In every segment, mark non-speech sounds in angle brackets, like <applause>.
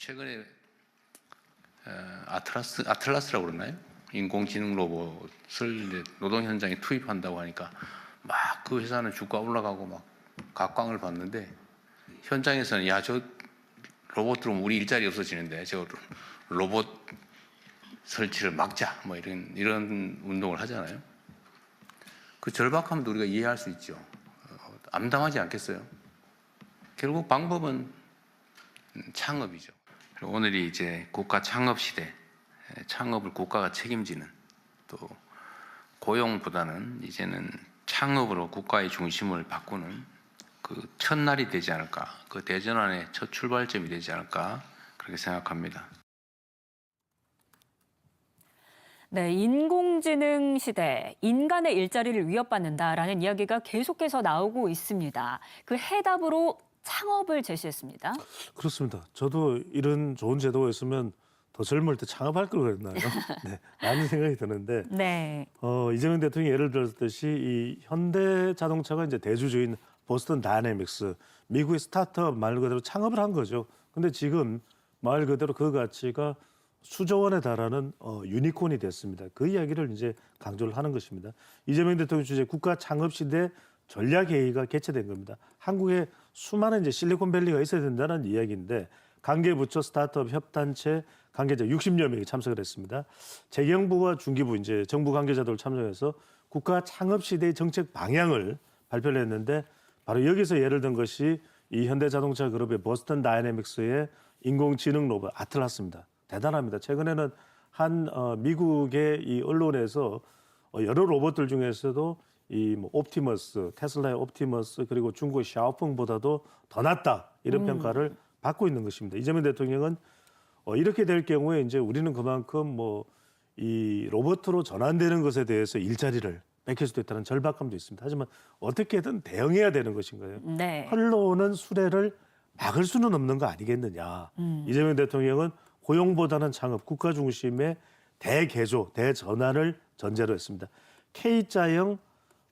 최근에 어, 아틀라스 아틀라스라고 그러나요? 인공지능 로봇을 노동 현장에 투입한다고 하니까 막 그 회사는 주가 올라가고 막 각광을 받는데 현장에서는 야 저 로봇 들어오면 우리 일자리 없어지는데 저 로봇 설치를 막자 뭐 이런 이런 운동을 하잖아요. 그 절박함도 우리가 이해할 수 있죠. 어, 암담하지 않겠어요? 결국 방법은 음, 창업이죠. 오늘이 이제 국가 창업 시대, 에, 창업을 국가가 책임지는 또 고용보다는 이제는 창업으로 국가의 중심을 바꾸는 그 첫날이 되지 않을까, 그 대전환의 첫 출발점이 되지 않을까 그렇게 생각합니다. 네, 인공지능 시대, 인간의 일자리를 위협받는다라는 이야기가 계속해서 나오고 있습니다. 그 해답으로 창업을 제시했습니다. 그렇습니다. 저도 이런 좋은 제도가 있으면 더 젊을 때 창업할 걸 그랬나요? <laughs> 네, 라는 생각이 드는데 네. 어, 이재명 대통령이 예를 들었듯이 이 현대 자동차가 이제 대주주인 보스턴 다이내믹스 미국의 스타트업 말 그대로 창업을 한 거죠. 근데 지금 말 그대로 그 가치가 수조 원에 달하는 어, 유니콘이 됐습니다. 그 이야기를 이제 강조를 하는 것입니다. 이재명 대통령 주재 국가 창업 시대 전략 회의가 개최된 겁니다. 한국에 수많은 이제 실리콘밸리가 있어야 된다는 이야기인데 관계 부처 스타트업 협단체 관계자 60여 명이 참석을 했습니다. 재경부와 중기부 이제 정부 관계자들 참석해서 국가 창업 시대의 정책 방향을 발표를 했는데 바로 여기서 예를 든 것이 이 현대자동차 그룹의 버스턴 다이내믹스의 인공지능 로봇 아틀라스입니다. 대단합니다. 최근에는 한 어, 미국의 이 언론에서 어, 여러 로봇들 중에서도 이 뭐 옵티머스, 테슬라의 옵티머스 그리고 중국의 샤오펑보다도 더 낫다 이런 평가를 받고 있는 것입니다. 이재명 대통령은 어, 이렇게 될 경우에 이제 우리는 그만큼 뭐 이 로봇으로 전환되는 것에 대해서 일자리를 뺏길 수도 있다는 절박감도 있습니다. 하지만 어떻게든 대응해야 되는 것인 거예요. 네. 흘러오는 수레를 막을 수는 없는 거 아니겠느냐. 이재명 대통령은 고용보다는 창업, 국가 중심의 대개조, 대전환을 전제로 했습니다. K자형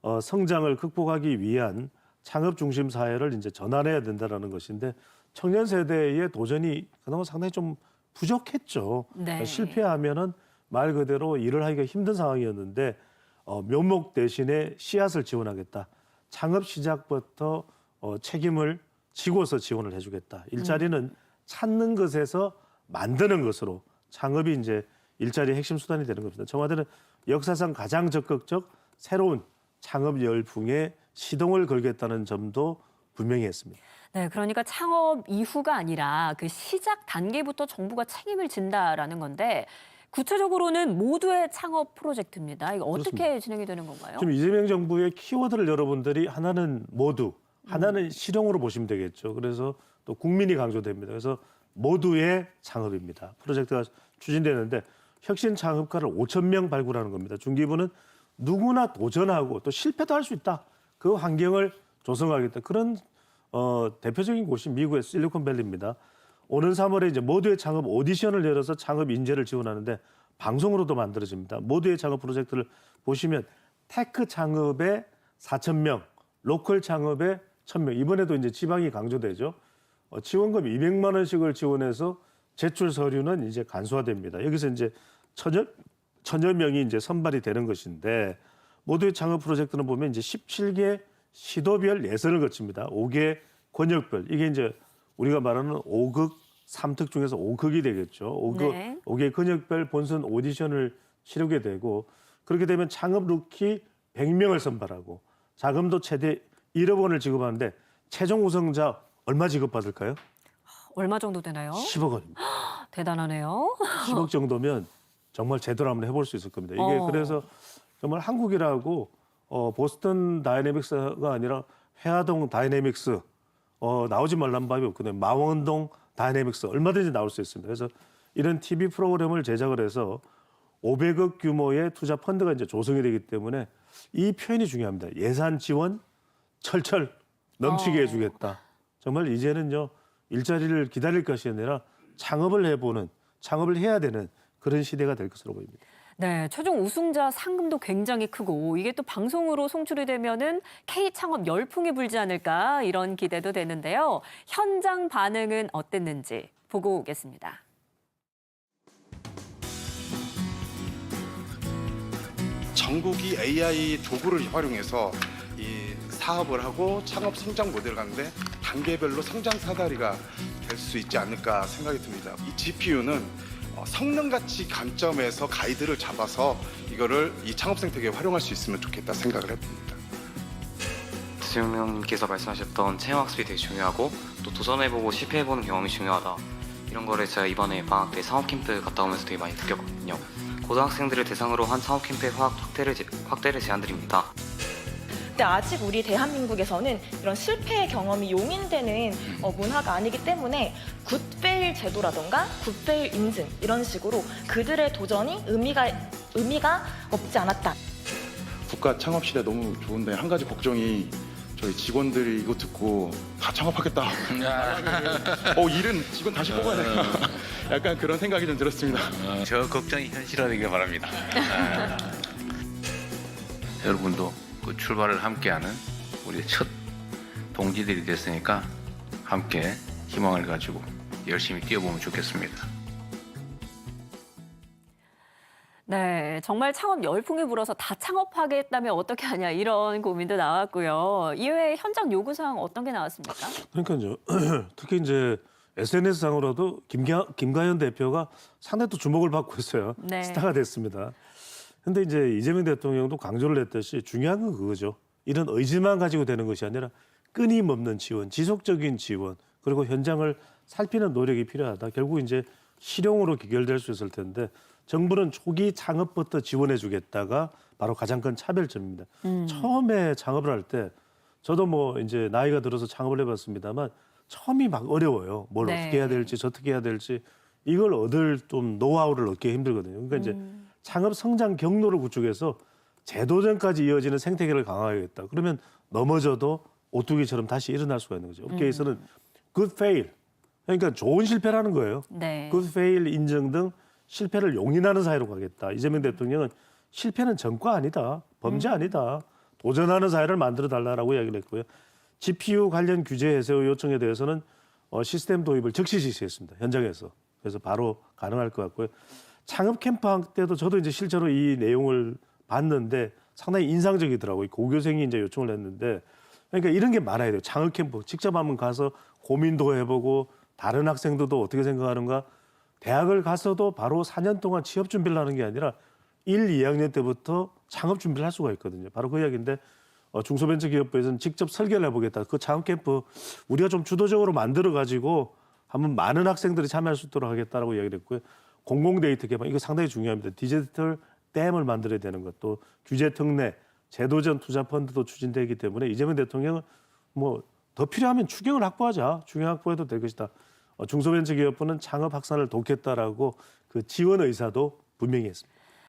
어, 성장을 극복하기 위한 창업 중심 사회를 이제 전환해야 된다라는 것인데 청년 세대의 도전이 그나마 상당히 좀 부족했죠. 네. 그러니까 실패하면은 말 그대로 일을 하기가 힘든 상황이었는데 어, 묘목 대신에 씨앗을 지원하겠다. 창업 시작부터 어, 책임을 지고서 지원을 해주겠다. 일자리는 찾는 것에서 만드는 것으로 창업이 이제 일자리의 핵심 수단이 되는 겁니다. 청와대는 역사상 가장 적극적 새로운 창업 열풍에 시동을 걸겠다는 점도 분명히 했습니다. 네, 그러니까 창업 이후가 아니라 그 시작 단계부터 정부가 책임을 진다라는 건데 구체적으로는 모두의 창업 프로젝트입니다. 이거 어떻게 진행이 되는 건가요? 지금 이재명 정부의 키워드를 여러분들이 하나는 모두, 하나는 실용으로 보시면 되겠죠. 그래서 또 국민이 강조됩니다. 그래서 모두의 창업입니다. 프로젝트가 추진되는데 혁신 창업가를 5천 명 발굴하는 겁니다. 중기부는 누구나 도전하고 또 실패도 할 수 있다. 그 환경을 조성하겠다. 그런 어, 대표적인 곳이 미국의 실리콘밸리입니다. 오는 3월에 이제 모두의 창업 오디션을 열어서 창업 인재를 지원하는데 방송으로도 만들어집니다. 모두의 창업 프로젝트를 보시면 테크 창업에 4천 명, 로컬 창업에 1,000명. 이번에도 이제 지방이 강조되죠. 어, 지원금 200만 원씩을 지원해서 제출 서류는 이제 간소화됩니다. 여기서 이제 천여, 천여 명이 이제 선발이 되는 것인데 모두의 창업 프로젝트는 보면 이제 17개 시도별 예선을 거칩니다. 5개 권역별 이게 이제 우리가 말하는 5극 3특 중에서 5극이 되겠죠. 5극 네. 5개 권역별 본선 오디션을 치르게 되고 그렇게 되면 창업 루키 100명을 선발하고 자금도 최대 1억 원을 지급하는데 최종 우승자 얼마 지급받을까요? 얼마 정도 되나요? 10억 원입니다. <gasps> 대단하네요. 10억 정도면 정말 제대로 한번 해볼 수 있을 겁니다. 이게 어. 그래서 정말 한국이라고 어, 보스턴 다이내믹스가 아니라 회화동 다이내믹스 어, 나오지 말란 법이 없거든요. 망원동 다이내믹스 얼마든지 나올 수 있습니다. 그래서 이런 TV 프로그램을 제작을 해서 500억 규모의 투자 펀드가 이제 조성이 되기 때문에 이 표현이 중요합니다. 예산 지원 철철 넘치게 어. 해주겠다. 정말 이제는요 일자리를 기다릴 것이 아니라 창업을 해보는 창업을 해야 되는 그런 시대가 될 것으로 보입니다. 네, 최종 우승자 상금도 굉장히 크고 이게 또 방송으로 송출이 되면은 K 창업 열풍이 불지 않을까 이런 기대도 되는데요. 현장 반응은 어땠는지 보고 오겠습니다. 전국이 AI 도구를 활용해서 이 사업을 하고 창업 성장 모델을 가는데 단계별로 성장 사다리가 될 수 있지 않을까 생각이 듭니다. 이 GPU는 성능 가치 관점에서 가이드를 잡아서 이거를 이 창업 생태계에 활용할 수 있으면 좋겠다 생각을 해봅니다. 대통령님께서 말씀하셨던 체험 학습이 되게 중요하고 또 도전해보고 실패해보는 경험이 중요하다. 이런 거를 제가 이번에 방학 때 사업 캠프 갔다 오면서 되게 많이 느꼈거든요. 고등학생들을 대상으로 한 사업 캠프의 확- 확대를, 제- 확대를 제안드립니다 근데 아직 우리 대한민국에서는 이런 실패의 경험이 용인되는 어, 문화가 아니기 때문에 굿페일 제도라던가 굿페일 인증 이런 식으로 그들의 도전이 의미가 의미가 없지 않았다. 국가 창업 시대 너무 좋은데 한 가지 걱정이 저희 직원들이 이거 듣고 다 창업하겠다. 어 일은 직원 다시 뽑아야 되나? 약간 그런 생각이 좀 들었습니다. 어, 저 걱정이 현실화되길 바랍니다. <laughs> 아. 여러분도 그 출발을 함께하는 우리의 첫 동지들이 됐으니까 함께 희망을 가지고 열심히 뛰어보면 좋겠습니다. 네, 정말 창업 열풍이 불어서 다 창업하겠다면 어떻게 하냐 이런 고민도 나왔고요. 이외에 현장 요구 사항 어떤 게 나왔습니까? 그러니까요. <clears throat> 특히 이제 SNS 상으로도 김가, 김가연 대표가 상당히 또 주목을 받고 있어요. 네. 스타가 됐습니다. 근데 이제 이재명 대통령도 강조를 했듯이 중요한 건 그거죠. 이런 의지만 가지고 되는 것이 아니라 끊임없는 지원, 지속적인 지원, 그리고 현장을 살피는 노력이 필요하다. 결국 이제 실용으로 귀결될 수 있을 텐데 정부는 초기 창업부터 지원해 주겠다가 바로 가장 큰 차별점입니다. 처음에 창업을 할 때 저도 뭐 이제 나이가 들어서 창업을 해봤습니다만 처음이 막 어려워요. 뭘 네. 어떻게 해야 될지 저떻게 해야 될지 이걸 얻을 좀 노하우를 얻기 힘들거든요. 그러니까 이제 창업 성장 경로를 구축해서 재도전까지 이어지는 생태계를 강화하겠다. 그러면 넘어져도 오뚜기처럼 다시 일어날 수가 있는 거죠. 업계에서는 good fail. 그러니까 좋은 실패라는 거예요. 네. good fail 인정 등 실패를 용인하는 사회로 가겠다. 이재명 대통령은 실패는 전과 아니다. 범죄 아니다. 도전하는 사회를 만들어 달라라고 이야기를 했고요. GPU 관련 규제 해소 요청에 대해서는 어, 시스템 도입을 즉시 지시했습니다. 현장에서. 그래서 바로 가능할 것 같고요. 창업 캠프 할 때도 저도 이제 실제로 이 내용을 봤는데 상당히 인상적이더라고요. 고교생이 이제 요청을 했는데 그러니까 이런 게 많아야 돼요. 창업 캠프 직접 한번 가서 고민도 해보고 다른 학생들도 어떻게 생각하는가 대학을 가서도 바로 4년 동안 취업 준비를 하는 게 아니라 1, 2학년 때부터 창업 준비를 할 수가 있거든요. 바로 그 이야기인데 어, 중소벤처기업부에서는 직접 설계를 해보겠다. 그 창업 캠프 우리가 좀 주도적으로 만들어 가지고 한번 많은 학생들이 참여할 수 있도록 하겠다라고 이야기를 했고요. 공공 데이터 개발 이거 상당히 중요합니다. 디지털 댐을 만들어야 되는 것도 규제 특례, 제도전 투자 펀드도 추진되기 때문에 이재명 대통령은 뭐 더 필요하면 추경을 확보하자. 추경 확보해도 될 것이다. 어, 중소벤처기업부는 창업 확산을 돕겠다라고 그 지원 의사도 분명히 했습니다.